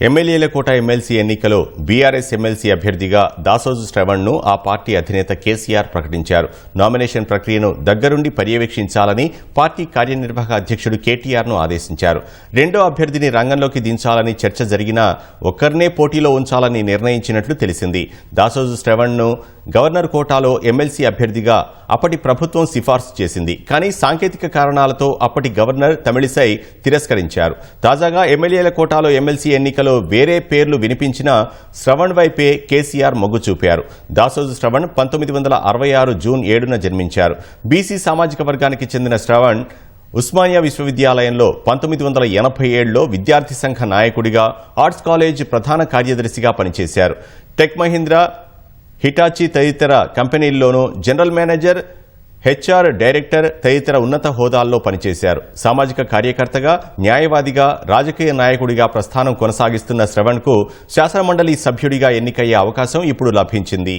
ఎమ్మెల్యేల కోట ఎమ్మెల్సీ ఎన్నికలో బీఆర్ఎస్ ఎమ్మెల్సీ అభ్యర్థిగా దాసోజు శ్రవణ్ను ఆ పార్టీ అధినేత కేసీఆర్ ప్రకటించారు. నామినేషన్ ప్రక్రియను దగ్గరుండి పర్యవేక్షించాలని పార్టీ కార్యనిర్వాహక అధ్యక్షుడు కేటీఆర్ను ఆదేశించారు. రెండో అభ్యర్థిని రంగంలోకి దించాలని చర్చ జరిగినా ఒక్కరినే పోటీలో ఉంచాలని నిర్ణయించినట్లు తెలిసింది. దాసోజు శ్రవణ్ను గవర్నర్ కోటాలో ఎమ్మెల్సీ అభ్యర్థిగా అప్పటి ప్రభుత్వం సిఫార్సు చేసింది. కానీ సాంకేతిక కారణాలతో అప్పటి గవర్నర్ తమిళిసై తిరస్కరించారు. తాజాగా ఎమ్మెల్యేల కోటాలో ఎమ్మెల్సీ ఎన్నికలు వేరే పేర్లు వినిపించినా శ్రవణ్ వైపే కేసీఆర్ మొగ్గు చూపారు. దాసోజు శ్రవణ్ పంతొమ్మిది వందల అరవై ఆరు జూన్ ఏడున జన్మించారు. బీసీ సామాజిక వర్గానికి చెందిన శ్రవణ్ ఉస్మానియా విశ్వవిద్యాలయంలో పంతొమ్మిది వందల ఎనభై ఏడులో విద్యార్థి సంఘ నాయకుడిగా ఆర్ట్స్ కాలేజ్ ప్రధాన కార్యదర్శిగా పనిచేశారు. టెక్ మహీంద్రా హిటాచి తదితర కంపెనీల్లోనూ జనరల్ మేనేజర్ హెచ్ఆర్ డైరెక్టర్ తదితర ఉన్నత హోదాల్లో పనిచేశారు. సామాజిక కార్యకర్తగా న్యాయవాదిగా రాజకీయ నాయకుడిగా ప్రస్థానం కొనసాగిస్తున్న శ్రవణ్కు శాసనమండలి సభ్యుడిగా ఎన్నికయ్యే అవకాశం ఇప్పుడు లభించింది.